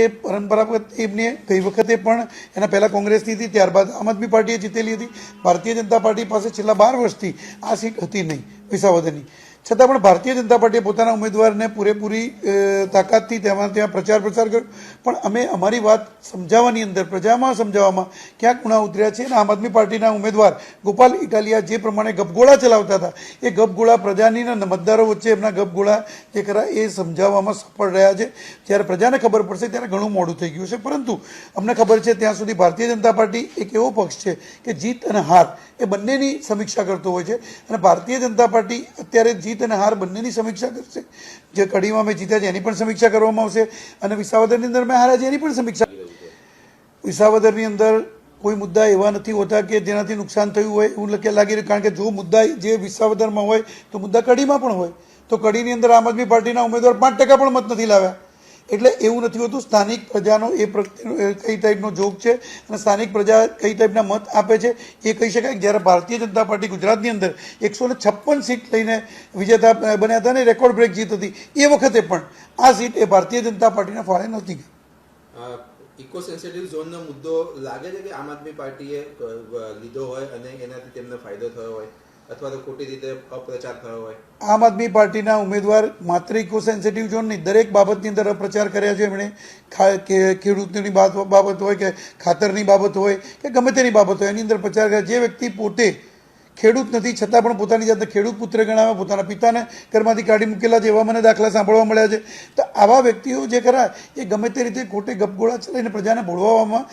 એ પરંપરાગત એમને ગઈ વખતે પણ એના પહેલાં કોંગ્રેસની હતી, ત્યારબાદ આમ આદમી પાર્ટીએ જીતેલી હતી. ભારતીય જનતા પાર્ટી પાસે છેલ્લા બાર વર્ષથી આ સીટ હતી નહીં, વિસાવદરની. છતાં પણ ભારતીય જનતા પાર્ટીએ પોતાના ઉમેદવારને પૂરેપૂરી તાકાતથી તેમાં ત્યાં પ્રચાર પ્રસાર કર્યો. પણ અમે અમારી વાત સમજાવવાની અંદર, પ્રજામાં સમજાવવામાં ક્યાંક ગુણા ઉતર્યા છે અને આમ આદમી પાર્ટીના ઉમેદવાર ગોપાલ ઇટાલિયા જે પ્રમાણે ગપગોળા ચલાવતા હતા, એ ગપગોળા પ્રજાની અને મતદારો વચ્ચે એમના ગપગોળા જે ખરા એ સમજાવવામાં સફળ રહ્યા છે. જ્યારે પ્રજાને ખબર પડશે ત્યારે ઘણું મોડું થઈ ગયું છે. પરંતુ અમને ખબર છે ત્યાં સુધી ભારતીય જનતા પાર્ટી એક એવો પક્ષ છે કે જીત અને હાર એ બંનેની સમીક્ષા કરતો હોય છે. અને ભારતીય જનતા પાર્ટી અત્યારે જીત અને હાર બંનેની સમીક્ષા કરશે. જે કડીમાં મેં જીત્યા છે એની પણ સમીક્ષા કરવામાં આવશે અને વિસાવદરની અંદર મેં હાર્યા છે એની પણ સમીક્ષા. વિસાવદરની અંદર કોઈ મુદ્દા એવા નથી હોતા કે જેનાથી નુકસાન થયું હોય એવું લાગી રહ્યું કારણ કે જો મુદ્દા જે વિસાવદરમાં હોય તો મુદ્દા કડીમાં પણ હોય. તો કડીની અંદર આમ આદમી પાર્ટીના ઉમેદવાર પાંચ ટકા પણ મત નથી લાવ્યા. એટલે એવું નથી હોતું, સ્થાનિક પ્રજાનો એ પ્રત્યેનો કઈ ટાઈપનો જોગ છે અને સ્થાનિક પ્રજા કઈ ટાઈપના મત આપે છે, એ કહી શકાય જ્યારે ભારતીય જનતા પાર્ટી ગુજરાતની અંદર એકસો છપ્પન સીટ લઈને વિજેતા બન્યા હતા ને રેકોર્ડ બ્રેક જીત હતી, એ વખતે પણ આ સીટ એ ભારતીય જનતા પાર્ટીના ફાળે નહોતી ગઈ. ઇકો મુદ્દો લાગે છે કે આમ આદમી પાર્ટીએ લીધો હોય અને એનાથી તેમને ફાયદો થયો હોય? અથવા તો ખોટી રીતે અપપ્રચાર થયો હોય. આમ આદમી પાર્ટીના ઉમેદવાર માત્ર ઇકો સેન્સિટિવ ઝોન નહીં દરેક બાબતની અંદર પ્રચાર કર્યા છે. એમણે ખેડૂતની બાબત હોય કે ખાતરની બાબત હોય કે ગમે તેની બાબત હોય, એની અંદર પ્રચાર કર્યા. જે વ્યક્તિ પોતે ખેડૂત નથી, છતાં પણ પોતાની જાતને ખેડૂત પુત્ર ગણાવ્યા પોતાના પિતાને ઘરમાંથી કાઢી મૂકેલા છે, એવા મને દાખલા સાંભળવા મળ્યા છે. તો આવા વ્યક્તિઓ જે ખરા, એ ગમે તે રીતે ખોટે ગપગોળા ચલાવીને પ્રજાને ભોળવામાં